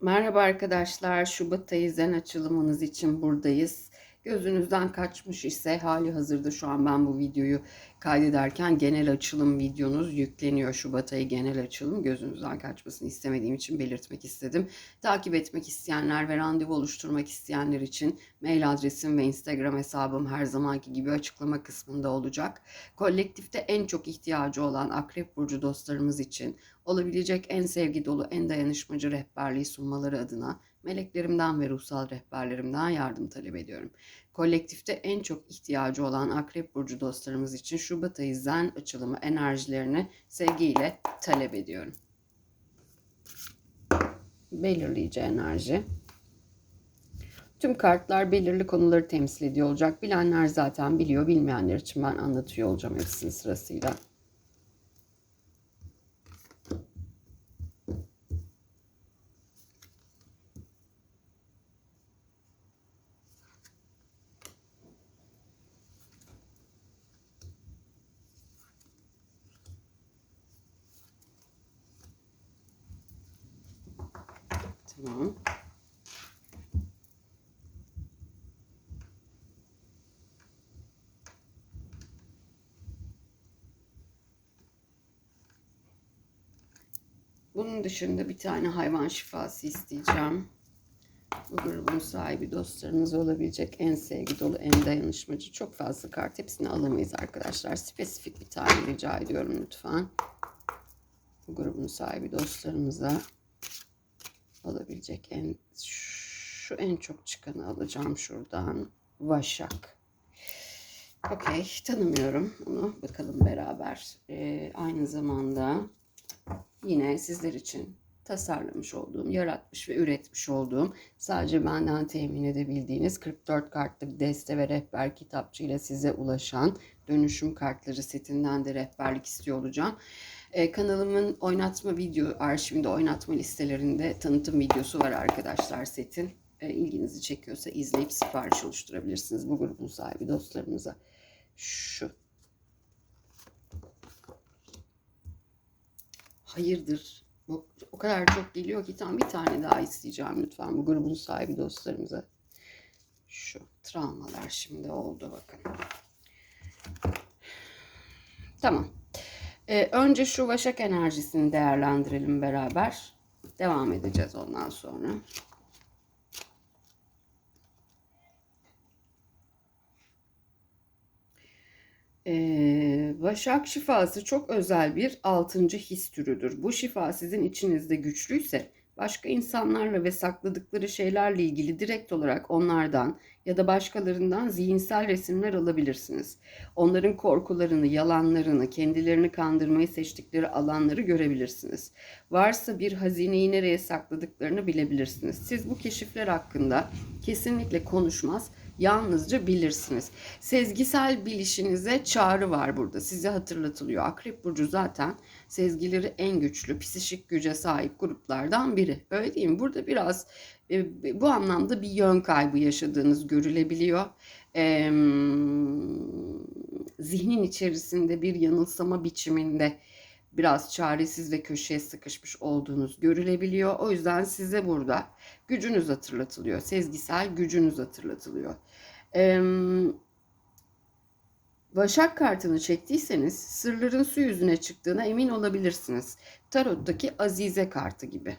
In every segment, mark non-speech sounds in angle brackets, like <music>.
Merhaba arkadaşlar, Şubat ayı zen açılımınız için buradayız. Gözünüzden kaçmış ise hali hazırda şu an ben bu videoyu kaydederken genel açılım videonuz yükleniyor. Şubat ayı genel açılım gözünüzden kaçmasını istemediğim için belirtmek istedim. Takip etmek isteyenler ve randevu oluşturmak isteyenler için mail adresim ve Instagram hesabım her zamanki gibi açıklama kısmında olacak. Kolektifte en çok ihtiyacı olan Akrep Burcu dostlarımız için olabilecek en sevgi dolu, en dayanışmacı rehberliği sunmaları adına meleklerimden ve ruhsal rehberlerimden yardım talep ediyorum. Kolektifte en çok ihtiyacı olan Akrep Burcu dostlarımız için Şubat ayı zen açılımı enerjilerini sevgiyle talep ediyorum. Belirleyici enerji. Tüm kartlar belirli konuları temsil ediyor olacak. Bilenler zaten biliyor, bilmeyenler için ben anlatıyor olacağım hepsini sırasıyla. Tamam. Bunun dışında bir tane hayvan şifası isteyeceğim. Bu grubun sahibi dostlarınız olabilecek en sevgi dolu, en dayanışmacı. Çok fazla kart. Hepsini alamayız arkadaşlar. Spesifik bir tane rica ediyorum lütfen. Bu grubun sahibi dostlarımıza alabilecek en şu en çok çıkanı alacağım şuradan. Vaşak. Okey tanımıyorum onu. Bakalım beraber. Ee, aynı zamanda yine sizler için tasarlamış olduğum, yaratmış ve üretmiş olduğum sadece benden temin edebildiğiniz 44 kartlık deste ve rehber kitapçığıyla size ulaşan dönüşüm kartları setinden de rehberlik istiyor olacağım. Ee, kanalımın oynatma video arşivinde oynatma listelerinde tanıtım videosu var arkadaşlar setin. Ee, ilginizi çekiyorsa izleyip sipariş oluşturabilirsiniz bu grubun sahibi dostlarımıza. Şu. Hayırdır? O, o kadar çok geliyor ki tam bir tane daha isteyeceğim lütfen bu grubun sahibi dostlarımıza. Şu travmalar şimdi oldu bakın. Tamam. Ee, önce şu vaşak enerjisini değerlendirelim beraber. Devam edeceğiz ondan sonra. Ee, Vaşak şifası çok özel bir altıncı his türüdür. Bu şifa sizin içinizde güçlüyse başka insanlarla ve sakladıkları şeylerle ilgili direkt olarak onlardan ya da başkalarından zihinsel resimler alabilirsiniz. Onların korkularını, yalanlarını, kendilerini kandırmayı seçtikleri alanları görebilirsiniz. Varsa bir hazineyi nereye sakladıklarını bilebilirsiniz. Siz bu keşifler hakkında kesinlikle konuşmaz, yalnızca bilirsiniz. Sezgisel bilişinize çağrı var burada. Size hatırlatılıyor. Akrep burcu zaten sezgileri en güçlü, psişik güce sahip gruplardan biri. Öyle değil mi? Burada biraz bu anlamda bir yön kaybı yaşadığınız görülebiliyor. Zihnin içerisinde bir yanılsama biçiminde biraz çaresiz ve köşeye sıkışmış olduğunuz görülebiliyor. O yüzden size burada gücünüz hatırlatılıyor. Sezgisel gücünüz hatırlatılıyor. Başak kartını çektiyseniz sırların su yüzüne çıktığına emin olabilirsiniz. Tarot'taki Azize kartı gibi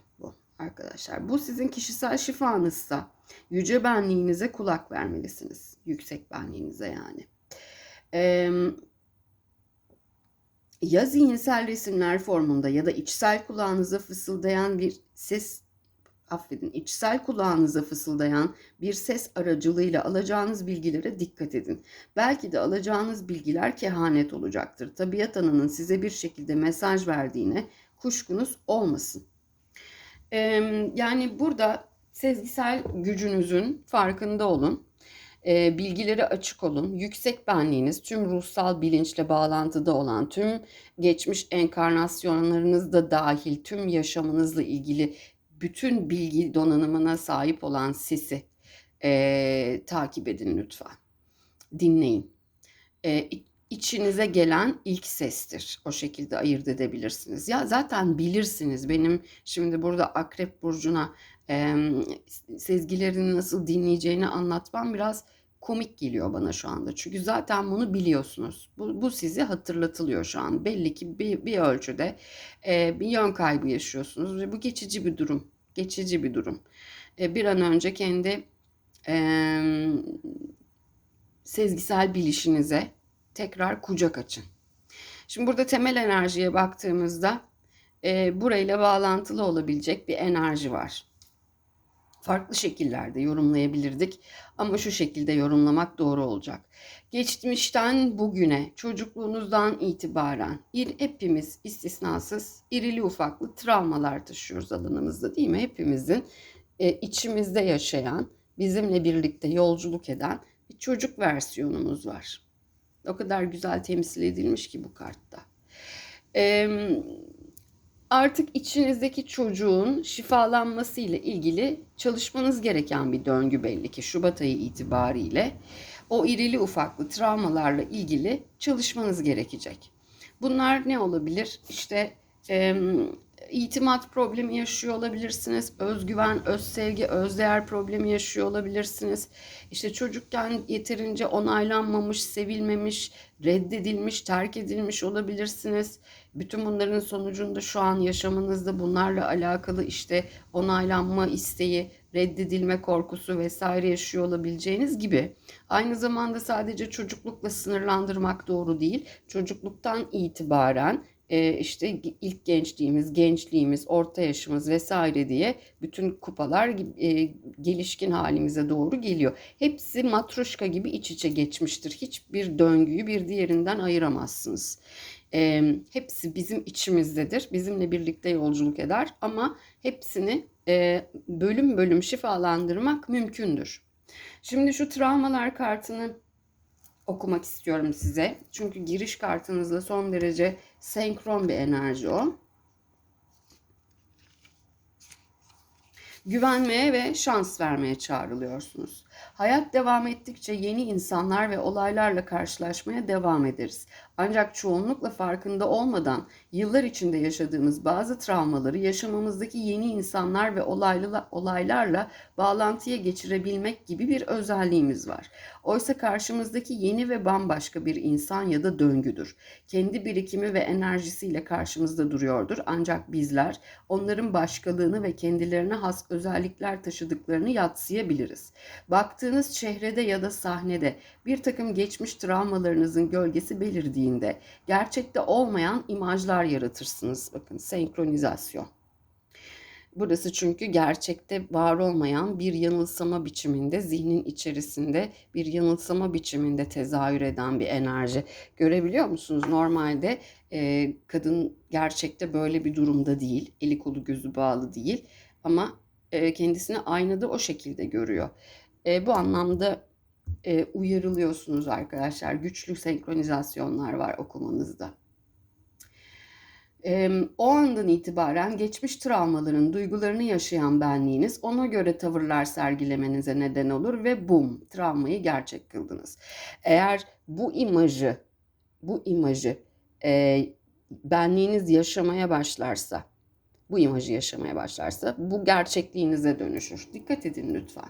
arkadaşlar. Bu sizin kişisel şifanızsa yüce benliğinize kulak vermelisiniz. Yüksek benliğinize yani. Ee, ya zihinsel resimler formunda ya da içsel kulağınıza fısıldayan bir ses affedin içsel kulağınıza fısıldayan bir ses aracılığıyla alacağınız bilgilere dikkat edin. Belki de alacağınız bilgiler kehanet olacaktır. Tabiat ananın size bir şekilde mesaj verdiğine kuşkunuz olmasın. Yani burada sezgisel gücünüzün farkında olun. E, bilgileri açık olun. Yüksek benliğiniz tüm ruhsal bilinçle bağlantıda olan tüm geçmiş enkarnasyonlarınız da dahil tüm yaşamınızla ilgili bütün bilgi donanımına sahip olan sesi e, takip edin lütfen. Dinleyin. E, içinize gelen ilk sestir. O şekilde ayırt edebilirsiniz. Ya zaten bilirsiniz. Benim şimdi burada Akrep Burcu'na e, sezgilerini nasıl dinleyeceğini anlatmam biraz komik geliyor bana şu anda. Çünkü zaten bunu biliyorsunuz. Bu, bu size hatırlatılıyor şu an. Belli ki bir, bir ölçüde e, bir yön kaybı yaşıyorsunuz ve bu geçici bir durum. Geçici bir durum. E, bir an önce kendi e, sezgisel bilişinize tekrar kucak açın. Şimdi burada temel enerjiye baktığımızda e, burayla bağlantılı olabilecek bir enerji var. Farklı şekillerde yorumlayabilirdik ama şu şekilde yorumlamak doğru olacak. Geçmişten bugüne, çocukluğunuzdan itibaren hepimiz istisnasız irili ufaklı travmalar taşıyoruz alanımızda değil mi? Hepimizin e, içimizde yaşayan, bizimle birlikte yolculuk eden bir çocuk versiyonumuz var. O kadar güzel temsil edilmiş ki bu kartta. Ee, artık içinizdeki çocuğun şifalanması ile ilgili çalışmanız gereken bir döngü belli ki Şubat ayı itibariyle o irili ufaklı travmalarla ilgili çalışmanız gerekecek. Bunlar ne olabilir? İşte e, itimat problemi yaşıyor olabilirsiniz. Özgüven, öz sevgi, özdeğer problemi yaşıyor olabilirsiniz. İşte çocukken yeterince onaylanmamış, sevilmemiş, reddedilmiş, terk edilmiş olabilirsiniz. Bütün bunların sonucunda şu an yaşamınızda bunlarla alakalı işte onaylanma isteği, reddedilme korkusu vesaire yaşıyor olabileceğiniz gibi aynı zamanda sadece çocuklukla sınırlandırmak doğru değil. Çocukluktan itibaren e, işte ilk gençliğimiz, gençliğimiz, orta yaşımız vesaire diye bütün kupalar e, gelişkin halimize doğru geliyor. Hepsi matroşka gibi iç içe geçmiştir. Hiçbir döngüyü bir diğerinden ayıramazsınız. Hepsi bizim içimizdedir. Bizimle birlikte yolculuk eder ama hepsini e, bölüm bölüm şifalandırmak mümkündür. Şimdi şu travmalar kartını okumak istiyorum size. Çünkü giriş kartınızla son derece senkron bir enerji o. Güvenmeye ve şans vermeye çağrılıyorsunuz. Hayat devam ettikçe yeni insanlar ve olaylarla karşılaşmaya devam ederiz. Ancak çoğunlukla farkında olmadan yıllar içinde yaşadığımız bazı travmaları yaşamamızdaki yeni insanlar ve olaylarla bağlantıya geçirebilmek gibi bir özelliğimiz var. Oysa karşımızdaki yeni ve bambaşka bir insan ya da döngüdür. Kendi birikimi ve enerjisiyle karşımızda duruyordur. Ancak bizler onların başkalığını ve kendilerine has özellikler taşıdıklarını yatsıyabiliriz. Baktığınız çehrede ya da sahnede bir takım geçmiş travmalarınızın gölgesi belirdiğinde gerçekte olmayan imajlar yaratırsınız. Bakın senkronizasyon. Burası çünkü gerçekte var olmayan bir yanılsama biçiminde, zihnin içerisinde bir yanılsama biçiminde tezahür eden bir enerji. Görebiliyor musunuz? Normalde e, kadın gerçekte böyle bir durumda değil, eli kolu gözü bağlı değil ama e, kendisini aynada o şekilde görüyor. E, bu anlamda e, uyarılıyorsunuz arkadaşlar. Güçlü senkronizasyonlar var okumanızda. E, o andan itibaren geçmiş travmaların duygularını yaşayan benliğiniz ona göre tavırlar sergilemenize neden olur ve bum travmayı gerçek kıldınız. Eğer bu imajı bu imajı e, benliğiniz yaşamaya başlarsa bu imajı yaşamaya başlarsa bu gerçekliğinize dönüşür. Dikkat edin lütfen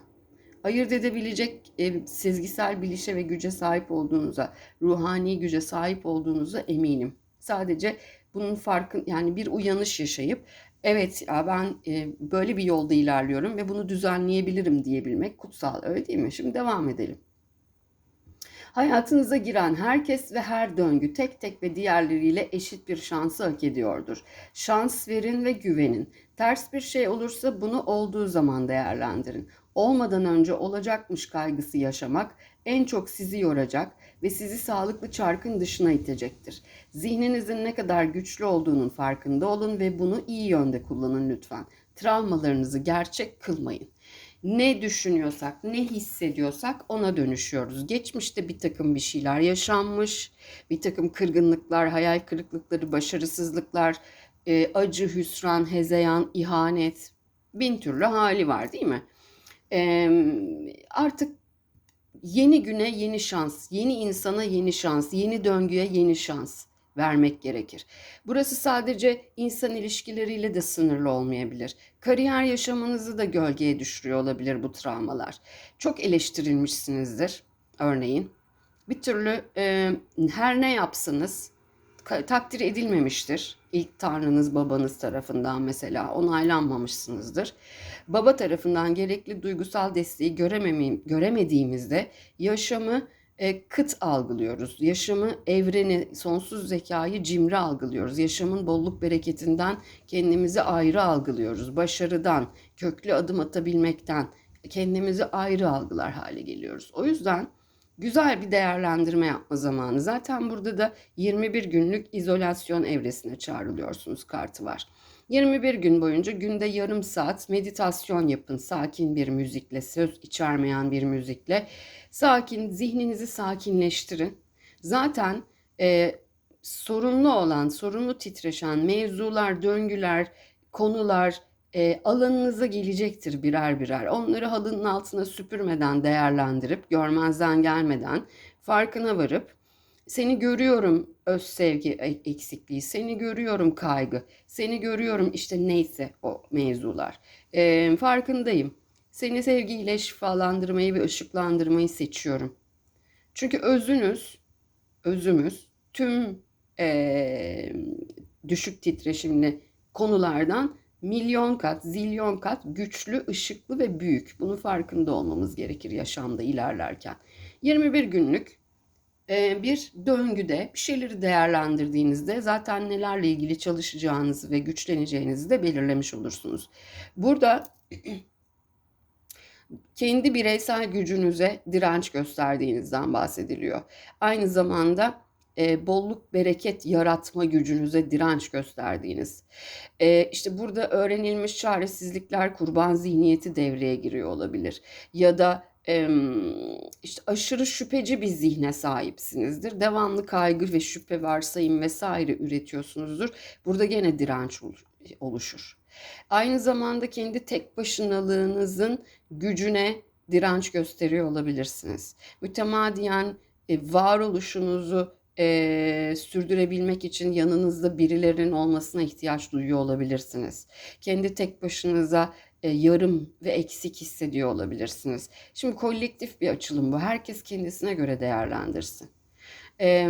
ayırt edebilecek e, sezgisel bilişe ve güce sahip olduğunuza, ruhani güce sahip olduğunuza eminim. Sadece bunun farkın yani bir uyanış yaşayıp evet ya ben e, böyle bir yolda ilerliyorum ve bunu düzenleyebilirim diyebilmek kutsal öyle değil mi? Şimdi devam edelim. Hayatınıza giren herkes ve her döngü tek tek ve diğerleriyle eşit bir şansı hak ediyordur. Şans verin ve güvenin. Ters bir şey olursa bunu olduğu zaman değerlendirin olmadan önce olacakmış kaygısı yaşamak en çok sizi yoracak ve sizi sağlıklı çarkın dışına itecektir. Zihninizin ne kadar güçlü olduğunun farkında olun ve bunu iyi yönde kullanın lütfen. Travmalarınızı gerçek kılmayın. Ne düşünüyorsak, ne hissediyorsak ona dönüşüyoruz. Geçmişte bir takım bir şeyler yaşanmış, bir takım kırgınlıklar, hayal kırıklıkları, başarısızlıklar, acı, hüsran, hezeyan, ihanet, bin türlü hali var değil mi? artık yeni güne yeni şans, yeni insana yeni şans, yeni döngüye yeni şans vermek gerekir. Burası sadece insan ilişkileriyle de sınırlı olmayabilir. Kariyer yaşamınızı da gölgeye düşürüyor olabilir bu travmalar. Çok eleştirilmişsinizdir örneğin. Bir türlü e, her ne yapsınız takdir edilmemiştir. İlk tanrınız babanız tarafından mesela onaylanmamışsınızdır. Baba tarafından gerekli duygusal desteği göremediğimizde yaşamı e, kıt algılıyoruz. Yaşamı, evreni, sonsuz zekayı cimri algılıyoruz. Yaşamın bolluk bereketinden kendimizi ayrı algılıyoruz. Başarıdan, köklü adım atabilmekten kendimizi ayrı algılar hale geliyoruz. O yüzden güzel bir değerlendirme yapma zamanı. Zaten burada da 21 günlük izolasyon evresine çağrılıyorsunuz kartı var. 21 gün boyunca günde yarım saat meditasyon yapın. Sakin bir müzikle, söz içermeyen bir müzikle. Sakin, zihninizi sakinleştirin. Zaten e, sorunlu olan, sorunlu titreşen mevzular, döngüler, konular e, alanınıza gelecektir birer birer. Onları halının altına süpürmeden değerlendirip, görmezden gelmeden, farkına varıp, seni görüyorum öz sevgi e- eksikliği, seni görüyorum kaygı, seni görüyorum işte neyse o mevzular. E, farkındayım. Seni sevgiyle şifalandırmayı ve ışıklandırmayı seçiyorum. Çünkü özünüz, özümüz tüm e, düşük titreşimli konulardan milyon kat, zilyon kat güçlü, ışıklı ve büyük. Bunun farkında olmamız gerekir yaşamda ilerlerken. 21 günlük bir döngüde bir şeyleri değerlendirdiğinizde zaten nelerle ilgili çalışacağınızı ve güçleneceğinizi de belirlemiş olursunuz. Burada <clears throat> kendi bireysel gücünüze direnç gösterdiğinizden bahsediliyor. Aynı zamanda e, bolluk, bereket yaratma gücünüze direnç gösterdiğiniz. E, işte burada öğrenilmiş çaresizlikler, kurban zihniyeti devreye giriyor olabilir. Ya da e, işte aşırı şüpheci bir zihne sahipsinizdir. Devamlı kaygı ve şüphe, varsayım vesaire üretiyorsunuzdur. Burada gene direnç oluşur. Aynı zamanda kendi tek başınalığınızın gücüne direnç gösteriyor olabilirsiniz. Mütemadiyen e, varoluşunuzu e, sürdürebilmek için yanınızda birilerinin olmasına ihtiyaç duyuyor olabilirsiniz. Kendi tek başınıza e, yarım ve eksik hissediyor olabilirsiniz. Şimdi kolektif bir açılım bu. Herkes kendisine göre değerlendirsin. E,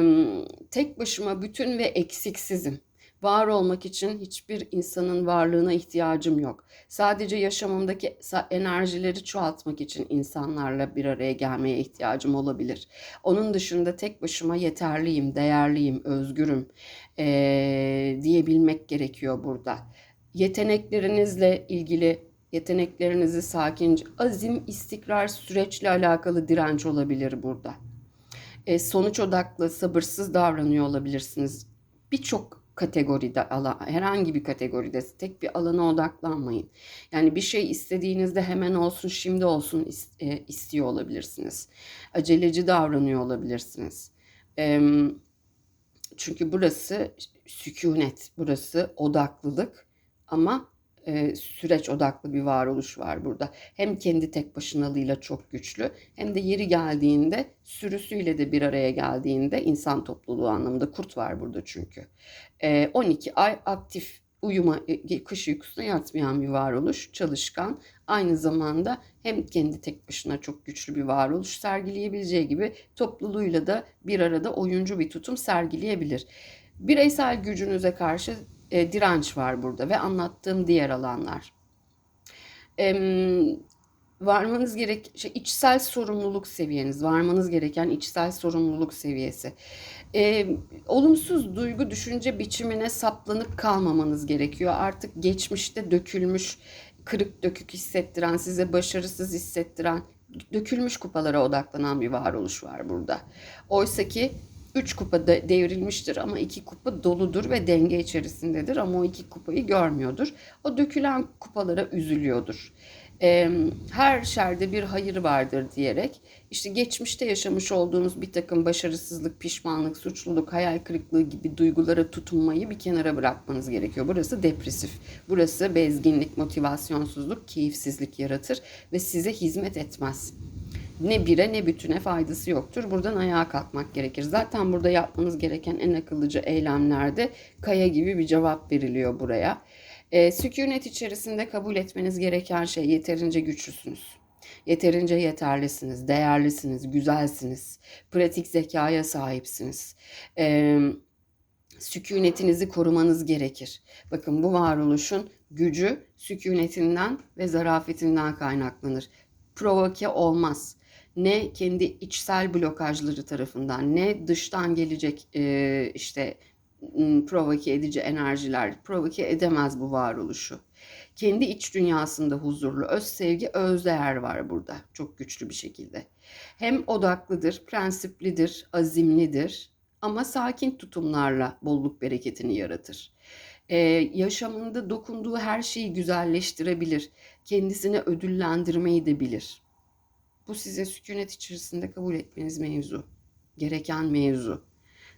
tek başıma bütün ve eksiksizim Var olmak için hiçbir insanın varlığına ihtiyacım yok. Sadece yaşamımdaki enerjileri çoğaltmak için insanlarla bir araya gelmeye ihtiyacım olabilir. Onun dışında tek başıma yeterliyim, değerliyim, özgürüm ee, diyebilmek gerekiyor burada. Yeteneklerinizle ilgili yeteneklerinizi sakince, azim, istikrar, süreçle alakalı direnç olabilir burada. E, sonuç odaklı, sabırsız davranıyor olabilirsiniz. Birçok kategoride herhangi bir kategoride tek bir alana odaklanmayın. Yani bir şey istediğinizde hemen olsun, şimdi olsun e, istiyor olabilirsiniz. Aceleci davranıyor olabilirsiniz. Çünkü burası sükunet, burası odaklılık ama e, süreç odaklı bir varoluş var burada. Hem kendi tek başınalığıyla çok güçlü hem de yeri geldiğinde sürüsüyle de bir araya geldiğinde insan topluluğu anlamında kurt var burada çünkü. E, 12 ay aktif uyuma, e, kış uykusuna yatmayan bir varoluş, çalışkan. Aynı zamanda hem kendi tek başına çok güçlü bir varoluş sergileyebileceği gibi topluluğuyla da bir arada oyuncu bir tutum sergileyebilir. Bireysel gücünüze karşı e, direnç var burada ve anlattığım diğer alanlar. E, varmanız gerek şey, içsel sorumluluk seviyeniz, varmanız gereken içsel sorumluluk seviyesi. E, olumsuz duygu düşünce biçimine saplanıp kalmamanız gerekiyor. Artık geçmişte dökülmüş, kırık dökük hissettiren, size başarısız hissettiren, dökülmüş kupalara odaklanan bir varoluş var burada. Oysa ki 3 kupa da devrilmiştir ama 2 kupa doludur ve denge içerisindedir ama o 2 kupayı görmüyordur. O dökülen kupalara üzülüyordur. Her şerde bir hayır vardır diyerek işte geçmişte yaşamış olduğunuz bir takım başarısızlık, pişmanlık, suçluluk, hayal kırıklığı gibi duygulara tutunmayı bir kenara bırakmanız gerekiyor. Burası depresif. Burası bezginlik, motivasyonsuzluk, keyifsizlik yaratır ve size hizmet etmez ne bire ne bütüne faydası yoktur. Buradan ayağa kalkmak gerekir. Zaten burada yapmanız gereken en akıllıca eylemlerde kaya gibi bir cevap veriliyor buraya. E, sükunet içerisinde kabul etmeniz gereken şey yeterince güçlüsünüz. Yeterince yeterlisiniz, değerlisiniz, güzelsiniz, pratik zekaya sahipsiniz. Ee, sükunetinizi korumanız gerekir. Bakın bu varoluşun gücü sükunetinden ve zarafetinden kaynaklanır. Provoke olmaz. Ne kendi içsel blokajları tarafından ne dıştan gelecek e, işte provoke edici enerjiler provoke edemez bu varoluşu. Kendi iç dünyasında huzurlu, öz sevgi, öz değer var burada çok güçlü bir şekilde. Hem odaklıdır, prensiplidir, azimlidir ama sakin tutumlarla bolluk bereketini yaratır. Ee, yaşamında dokunduğu her şeyi güzelleştirebilir. Kendisine ödüllendirmeyi de bilir. Bu size sükunet içerisinde kabul etmeniz mevzu. Gereken mevzu.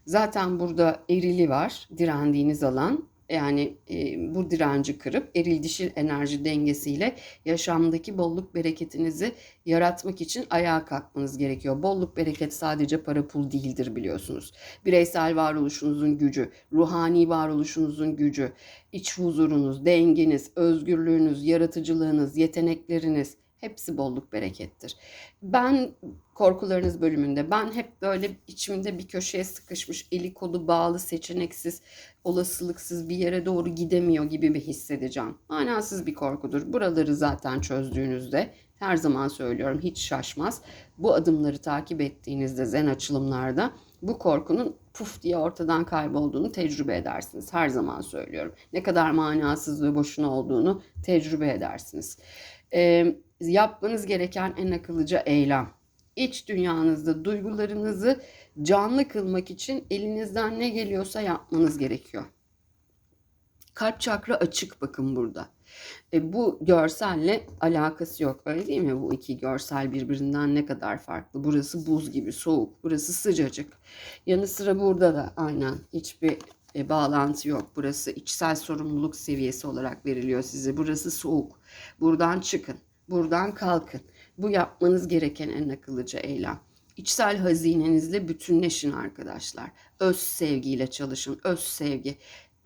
Zaten burada erili var, direndiğiniz alan. Yani e, bu direnci kırıp eril dişil enerji dengesiyle yaşamdaki bolluk bereketinizi yaratmak için ayağa kalkmanız gerekiyor. Bolluk bereket sadece para pul değildir biliyorsunuz. Bireysel varoluşunuzun gücü, ruhani varoluşunuzun gücü, iç huzurunuz, dengeniz, özgürlüğünüz, yaratıcılığınız, yetenekleriniz, Hepsi bolluk berekettir. Ben korkularınız bölümünde ben hep böyle içimde bir köşeye sıkışmış, eli kolu bağlı, seçeneksiz, olasılıksız bir yere doğru gidemiyor gibi bir hissedeceğim. Manasız bir korkudur. Buraları zaten çözdüğünüzde her zaman söylüyorum hiç şaşmaz. Bu adımları takip ettiğinizde zen açılımlarda bu korkunun puf diye ortadan kaybolduğunu tecrübe edersiniz. Her zaman söylüyorum. Ne kadar manasız ve boşuna olduğunu tecrübe edersiniz. Ee, yapmanız gereken en akıllıca eylem. İç dünyanızda duygularınızı canlı kılmak için elinizden ne geliyorsa yapmanız gerekiyor. Kalp çakra açık bakın burada. E, bu görselle alakası yok öyle değil mi? Bu iki görsel birbirinden ne kadar farklı. Burası buz gibi soğuk, burası sıcacık. Yanı sıra burada da aynen hiçbir e, bağlantı yok. Burası içsel sorumluluk seviyesi olarak veriliyor size. Burası soğuk. Buradan çıkın. Buradan kalkın. Bu yapmanız gereken en akıllıca eylem. İçsel hazinenizle bütünleşin arkadaşlar. Öz sevgiyle çalışın. Öz sevgi.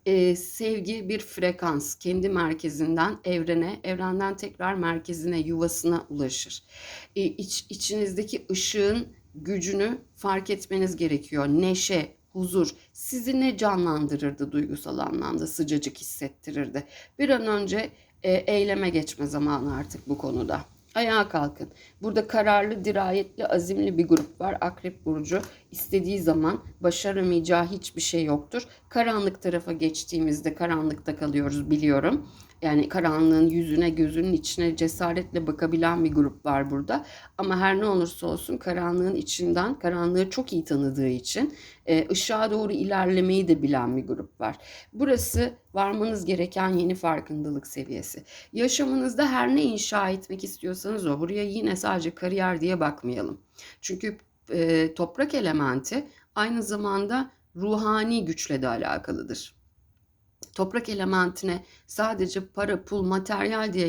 Ee, sevgi bir frekans. Kendi merkezinden evrene, evrenden tekrar merkezine, yuvasına ulaşır. Ee, iç, içinizdeki ışığın gücünü fark etmeniz gerekiyor. Neşe, huzur sizi ne canlandırırdı duygusal anlamda sıcacık hissettirirdi. Bir an önce e, eyleme geçme zamanı artık bu konuda. Ayağa kalkın. Burada kararlı, dirayetli, azimli bir grup var. Akrep Burcu istediği zaman başaramayacağı hiçbir şey yoktur. Karanlık tarafa geçtiğimizde karanlıkta kalıyoruz biliyorum. Yani karanlığın yüzüne, gözünün içine cesaretle bakabilen bir grup var burada. Ama her ne olursa olsun karanlığın içinden, karanlığı çok iyi tanıdığı için e, ışığa doğru ilerlemeyi de bilen bir grup var. Burası varmanız gereken yeni farkındalık seviyesi. Yaşamınızda her ne inşa etmek istiyorsanız o. Buraya yine sadece kariyer diye bakmayalım. Çünkü e, toprak elementi aynı zamanda ruhani güçle de alakalıdır toprak elementine sadece para, pul, materyal diye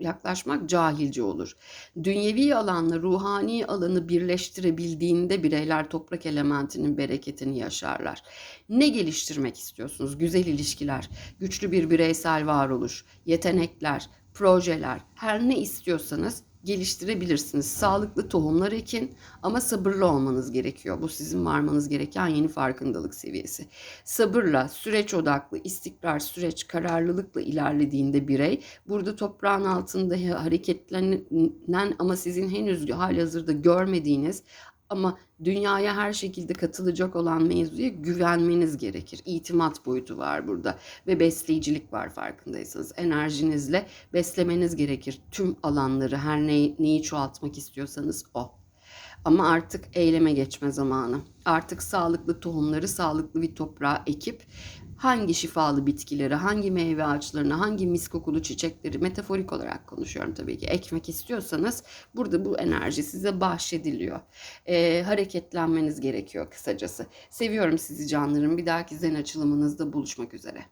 yaklaşmak cahilce olur. Dünyevi alanla ruhani alanı birleştirebildiğinde bireyler toprak elementinin bereketini yaşarlar. Ne geliştirmek istiyorsunuz? Güzel ilişkiler, güçlü bir bireysel varoluş, yetenekler, projeler, her ne istiyorsanız geliştirebilirsiniz. Sağlıklı tohumlar ekin ama sabırlı olmanız gerekiyor. Bu sizin varmanız gereken yeni farkındalık seviyesi. Sabırla, süreç odaklı, istikrar, süreç, kararlılıkla ilerlediğinde birey burada toprağın altında hareketlenen ama sizin henüz hali hazırda görmediğiniz ama dünyaya her şekilde katılacak olan mevzuya güvenmeniz gerekir. İtimat boyutu var burada ve besleyicilik var farkındaysanız. Enerjinizle beslemeniz gerekir tüm alanları her neyi, neyi çoğaltmak istiyorsanız o. Ama artık eyleme geçme zamanı. Artık sağlıklı tohumları sağlıklı bir toprağa ekip hangi şifalı bitkileri, hangi meyve ağaçlarını, hangi mis kokulu çiçekleri metaforik olarak konuşuyorum tabii ki ekmek istiyorsanız burada bu enerji size bahşediliyor. Ee, hareketlenmeniz gerekiyor kısacası. Seviyorum sizi canlarım. Bir dahaki zen açılımınızda buluşmak üzere.